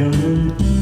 Yanımda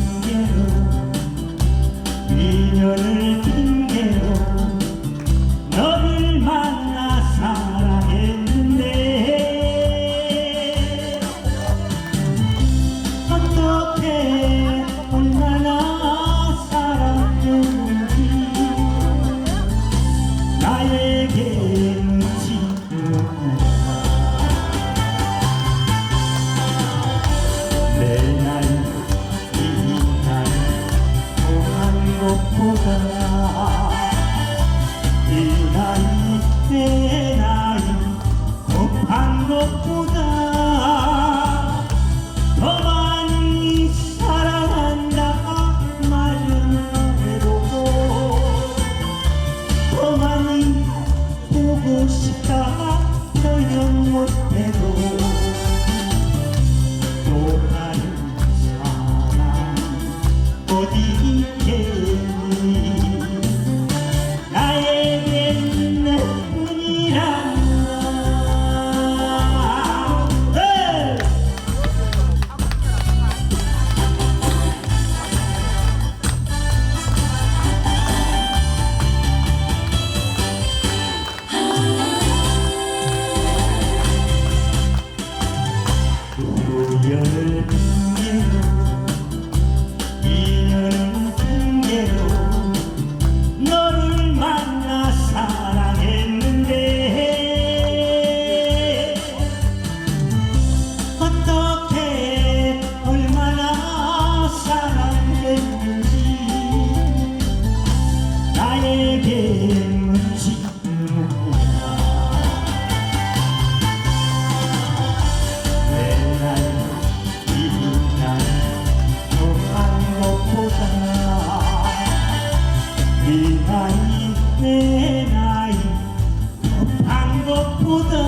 poder.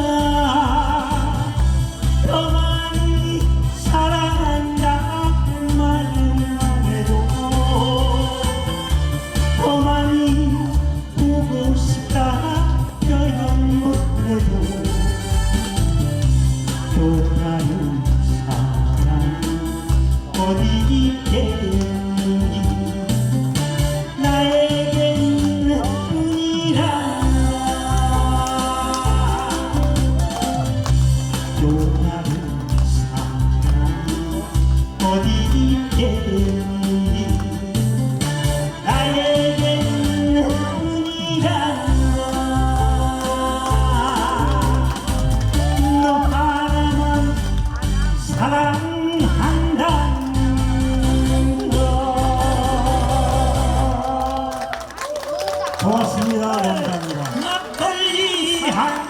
감사합니다. 감사합니다. 막걸리 한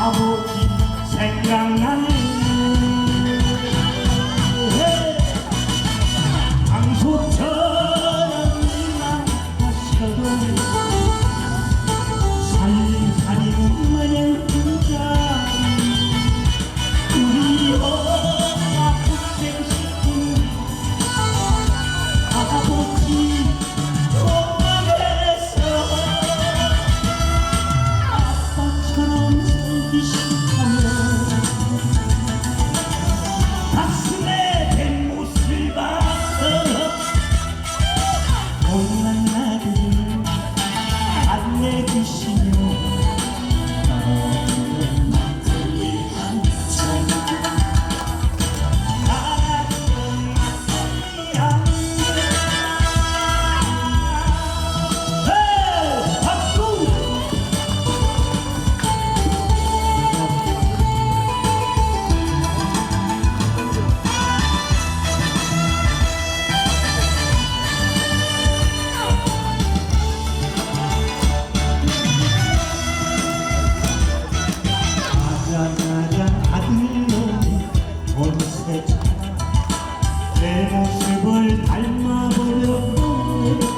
I will 내 모습을 닮아버렸네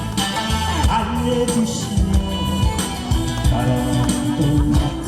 해주시며 바람도